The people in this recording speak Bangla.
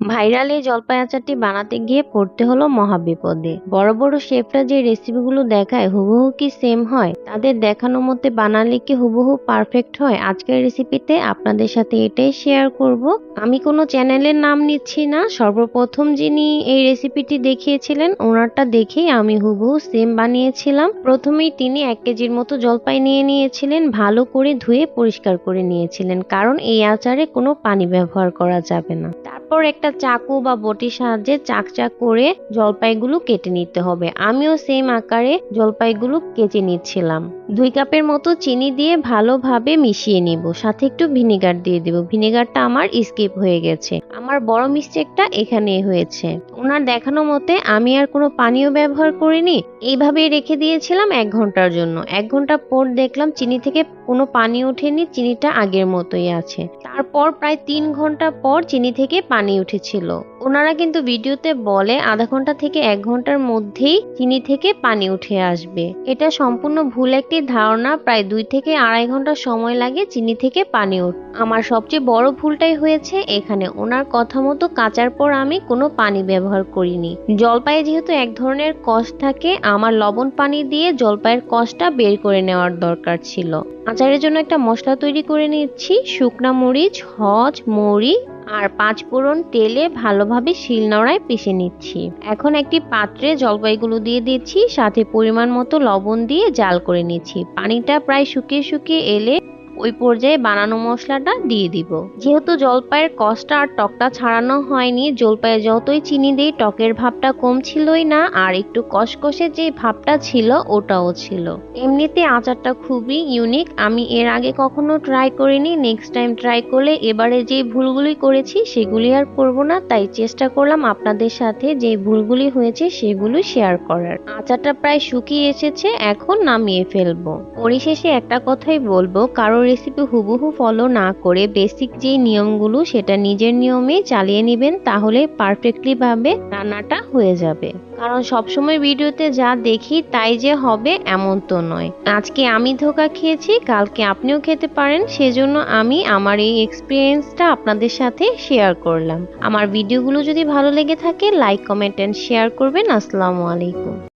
ভাইরাল এই জলপাই আচারটি বানাতে গিয়ে পড়তে হলো মহাবিপদে। বড় বড় শেফরা যে রেসিপিগুলো দেখায়, হুবহু কি সেম হয়? তাদের দেখানো মতে বানালে কি হুবহু পারফেক্ট হয়? আজকের রেসিপিতে আপনাদের সাথে এটাই শেয়ার করব। আমি কোনো চ্যানেলের নাম নিচ্ছি না। সর্বপ্রথম যিনি এই রেসিপিটি দেখিয়েছিলেন, ওনারটা দেখেই আমি হুবহু সেম বানিয়েছিলাম। প্রথমেই তিনি এক কেজির মতো জলপাই নিয়ে নিয়েছিলেন, ভালো করে ধুয়ে পরিষ্কার করে নিয়েছিলেন, কারণ এই আচারে কোনো পানি ব্যবহার করা যাবে না। তারপর একটা চাকু বা বটির সাহায্যে চাকচাক করে জলপাইগুলো কেটে নিতে হবে। আমিও সেম আকারে জলপাইগুলো কেটে নিচ্ছিলাম। দুই কাপের মতো চিনি দিয়ে ভালোভাবে মিশিয়ে নিব। সাথে একটু ভিনেগার দিয়ে দিব। ভিনেগারটা আমার স্কিপ হয়ে গেছে। আমার বড় মিস্টেকটা এখানে হয়েছে। ওনার দেখানো মতে আমি আর কোনো পানীয় ব্যবহার করিনি। এইভাবেই রেখে দিয়েছিলাম এক ঘণ্টার জন্য। এক ঘণ্টা পর দেখলাম চিনি থেকে কোনো পানি ওঠেনি। চিনিটা আগের মতোই আছে। তারপর প্রায় তিন ঘণ্টা পর চিনি থেকে পানি উঠেছিল। ওনারা কিন্তু ভিডিওতে বলে আধা ঘণ্টা থেকে এক ঘণ্টার মধ্যেই চিনি থেকে পানি উঠে আসবে। এটা সম্পূর্ণ ভুল একটি ধারণা। প্রায় দুই থেকে আড়াই ঘণ্টা সময় লাগে চিনি থেকে পানি উঠ আমার সবচেয়ে বড় ভুলটাই হয়েছে এখানে ওনার কথা মতো কাচার পর আমি কোনো পানি ব্যবহার করিনি। জলপাইয়ে যেহেতু এক ধরনের কষ থাকে, আমার লবণ পানি দিয়ে জলপাইয়ের কষটা বের করে নেওয়ার দরকার ছিল। আচারের জন্য একটা মশলা তৈরি করে নিচ্ছি। শুকনা মরিচ, হজ, মৌরি আর পাঁচ ফোড়ন তেলে ভালোভাবে শিলনোড়ায় পিষে নিচ্ছি। এখন একটি পাত্রে জলপাইগুলো দিয়ে দিচ্ছি, সাথে পরিমাণ মতো লবণ দিয়ে জাল করে নিচ্ছি। পানিটা প্রায় শুকিয়ে শুকিয়ে এলে ওই পর্যায়ে বানানো মশলাটা দিয়ে দিব। যেহেতু জলপাইয়ের কষটা আর টকটা ছাড়ানো হয়নি, জলপাইয়ে যতই চিনি দিই, টকের ভাবটা কম ছিলই না, আর একটু কষকষে যে ভাবটা ছিল, ওটাও ছিল। এমনিতে আচারটা খুবই ইউনিক আমি এর আগে কখনো ট্রাই করিনি নেক্সট টাইম ট্রাই করলে এবারে যে ভুলগুলি করেছি, সেগুলি আর করব না, তাই চেষ্টা করলাম আপনাদের সাথে যে ভুলগুলি হয়েছে, সেগুলো শেয়ার করার। আচারটা প্রায় শুকিয়ে এসেছে, এখন নামিয়ে ফেলব। পরিশেষে একটা কথাই বলব, কারোর রেসিপি হুবহু ফলো না করে বেসিক যে নিয়মগুলো সেটা নিজের নিয়মে চালিয়ে নেবেন, তাহলে পারফেক্টলি ভাবে রান্নাটা হয়ে যাবে। কারণ সবসময় ভিডিওতে যা দেখি তাই যে হবে এমন তো নয়। আজকে আমি ধোকা খেয়েছি, কালকে আপনিও খেতে পারেন, সেজন্য আমি আমার এই এক্সপিরিয়েন্সটা আপনাদের সাথে শেয়ার করলাম। আমার ভিডিওগুলো যদি ভালো লেগে থাকে লাইক কমেন্ট এন্ড শেয়ার করবেন। আসসালামু আলাইকুম।